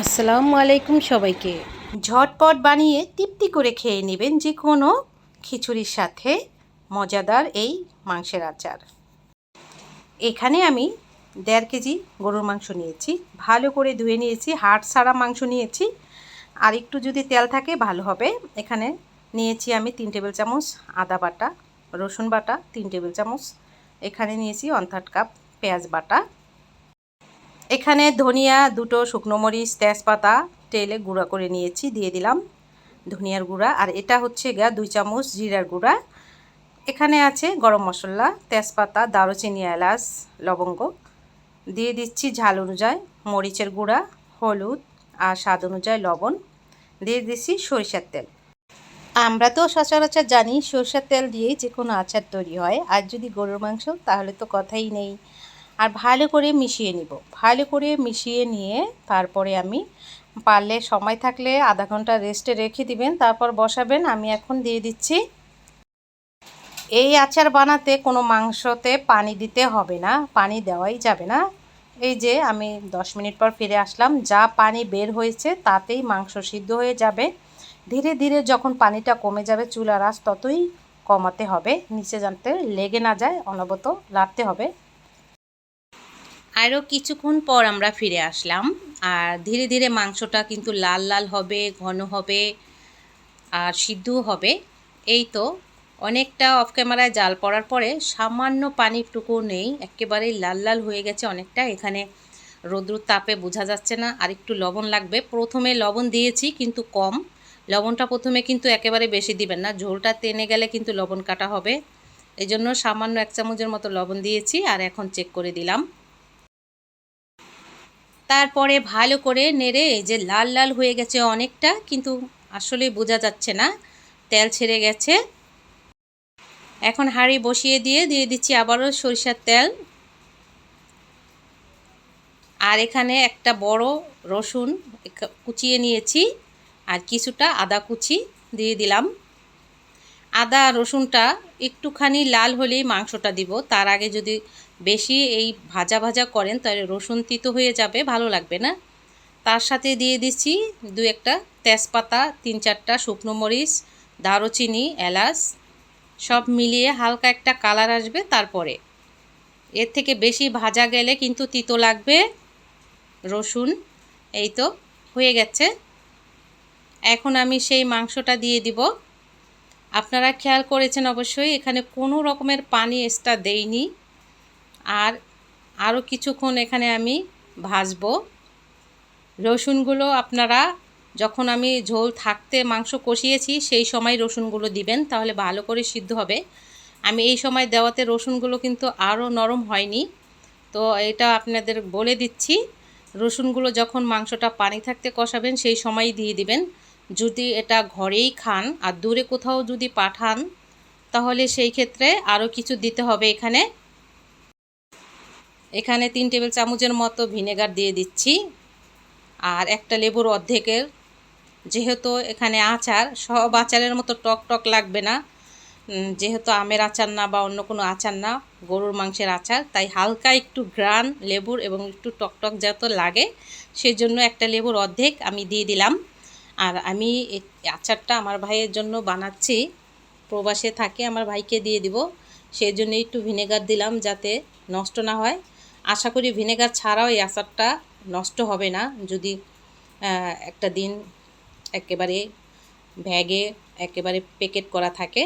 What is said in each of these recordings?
আসসালামু আলাইকুম সবাইকে। ঝটপট বানিয়ে তৃপ্তি করে খেয়ে নেবেন যে কোনো খিচুড়ির সাথে মজাদার এই মাংসের আচার। এখানে আমি দেড় কেজি গরুর মাংস নিয়েছি, ভালো করে ধুয়ে নিয়েছি, হাড় ছাড়া মাংস নিয়েছি। আর একটু যদি তেল থাকে, ভালো হবে। এখানে নিয়েছি আমি তিন টেবিল চামচ আদা বাটা, রসুন বাটা তিন টেবিল চামচ। এখানে নিয়েছি ওয়ান থার্ড কাপ পেঁয়াজ বাটা। এখানে ধনিয়া, দুটো শুকনো মরিচ, তেজপাতা, তেলে গুঁড়া করে নিয়েছি, দিয়ে দিলাম ধনিয়ার গুঁড়া। আর এটা হচ্ছে গা দুই চামচ জিরার গুঁড়া। এখানে আছে গরম মশলা, তেজপাতা, দারুচিনি, এলাচ, লবঙ্গ। দিয়ে দিচ্ছি ঝাল অনুযায়ী মরিচের গুঁড়া, হলুদ আর স্বাদ অনুযায়ী লবণ। দিয়ে দিচ্ছি সরিষার তেল। আমরা তো সচরাচর জানি সরষের তেল দিয়েই যে কোনো আচার তৈরি হয়। আর যদি গরুর মাংস, তাহলে তো কথাই নেই। আর ভালো করে মিশিয়ে নিব। ভালো করে মিশিয়ে নিয়ে তারপরে আমি পারলে সময় থাকলে আধা ঘণ্টা রেস্টে রেখে দিবেন, তারপর বসাবেন। আমি এখন দিয়ে দিচ্ছি। এই আচার বানাতে কোনো মাংসতে পানি দিতে হবে না, পানি দেওয়াই যাবে না। এই যে আমি দশ মিনিট পর ফিরে আসলাম, যা পানি বের হয়েছে তাতেই মাংস সিদ্ধ হয়ে যাবে। ধীরে ধীরে যখন পানিটা কমে যাবে চুলার আঁচ ততই কমাতে হবে, নিচে জানতে লেগে না যায় অনবত লাড়তে হবে। আরও কিছুক্ষণ পর আমরা ফিরে আসলাম। আর ধীরে ধীরে মাংসটা কিন্তু লাল লাল হবে, ঘন হবে আর সিদ্ধও হবে। এই তো অনেকটা অফ ক্যামেরায় জাল পড়ার পরে সামান্য পানিটুকু নেই, একেবারেই লাল লাল হয়ে গেছে অনেকটা। এখানে রৌদ্রুর তাপে বোঝা যাচ্ছে না, আর একটু লবণ লাগবে। প্রথমে লবণ দিয়েছি কিন্তু কম। লবণটা প্রথমে কিন্তু একেবারে বেশি দিবেন না, ঝোলটা টেনে গেলে কিন্তু লবণ কাটা হবে। এই জন্য সামান্য এক চামচের মতো লবণ দিয়েছি আর এখন চেক করে দিলাম। তারপরে ভালো করে নেড়ে যে লাল লাল হয়ে গেছে অনেকটা, কিন্তু আসলে বোঝা যাচ্ছে না। তেল ছেড়ে গেছে। এখন হাঁড়ি বসিয়ে দিয়ে দিয়ে দিচ্ছি আবারও সরিষার তেল। আর এখানে একটা বড় রসুন কুচিয়ে নিয়েছি, আর কিছুটা আদা কুচি দিয়ে দিলাম। আদা রসুনটা একটুখানি লাল হলেই মাংসটা দিব। তার আগে যদি বেশি এই ভাজা ভাজা করেন, তাহলে রসুন তিতো হয়ে যাবে, ভালো লাগবে না। তার সাথে দিয়ে দিচ্ছি দু একটা তেজপাতা, তিন চারটা শুকনো মরিচ, দারুচিনি, এলাচ, সব মিলিয়ে হালকা একটা কালার আসবে তারপরে। এর থেকে বেশি ভাজা গেলে কিন্তু তিতো লাগবে, রসুন, এই তো হয়ে গেছে। এখন আমি সেই মাংসটা দিয়ে দিব। আপনারা খেয়াল করেছেন অবশ্যই, এখানে কোনো রকমের পানি এক্সট্রা দেইনি। আর আরও কিছুক্ষণ এখানে আমি ভাজবো। রসুনগুলো আপনারা যখন আমি ঝোল থাকতে মাংস কষিয়েছি, সেই সময় রসুনগুলো দিবেন, তাহলে ভালো করে সিদ্ধ হবে। আমি এই সময় দেওয়াতে রসুনগুলো কিন্তু আরও নরম হয়নি। তো এটা আপনাদের বলে দিচ্ছি, রসুনগুলো যখন মাংসটা পানি থাকতে কষাবেন, সেই সময়ই দিয়ে দিবেন। যদি এটা ঘরেই খান, আর দূরে কোথাও যদি পাঠান, তাহলে সেই ক্ষেত্রে আরও কিছু দিতে হবে এখানে। এখানে তিন টেবিল চামচের মতো ভিনেগার দিয়ে দিচ্ছি। আর একটা লেবুর অর্ধেকের, যেহেতু এখানে আচার, সব আচারের মতো টক টক লাগবে না। যেহেতু আমের আচার না বা অন্য কোনো আচার না, গরুর মাংসের আচার, তাই হালকা একটু গ্রান লেবুর এবং একটু টক টক যত লাগে সেই জন্য একটা লেবুর অর্ধেক আমি দিয়ে দিলাম। আর আমি আচারটা আমার ভাইয়ের জন্য বানাচ্ছি। প্রবাসে থাকে, আমার ভাইকে দিয়ে দিব। সেই জন্য একটু ভিনেগার দিলাম যাতে নষ্ট না হয়। আশা করি ভিনেগার ছাড়াও এই আচারটা নষ্ট হবে না। যদি একটা দিন একেবারে ব্যাগে একেবারে প্যাকেট করা থাকে,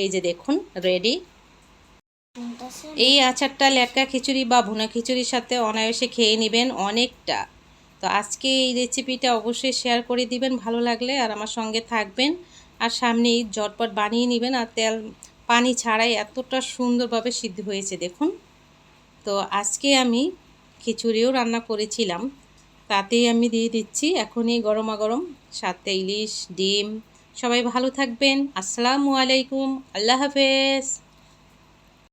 এই যে দেখুন রেডি এই আচারটা লেটকা খিচুড়ি বা ভুনা খিচুড়ির সাথে অনায়াসে খেয়ে নেবেন অনেকটা। তো আজকে এই রেসিপিটা অবশ্যই শেয়ার করে দিবেন, ভালো লাগলে আর আমার সঙ্গে থাকবেন। আর সামনেই ঝটপট বানিয়ে নেবেন, আর তেল, পানি ছাড়াই এতটা সুন্দরভাবে সিদ্ধ হয়েছে, দেখুন। তো আজকে আমি খিচুড়িও রান্না করেছিলাম। তাতেই আমি দিয়ে দিচ্ছি এখনই গরমা গরম সাথে ইলিশ, ডিম। সবাই ভালো থাকবেন। আসসালামু আলাইকুম। আল্লাহ হাফেজ।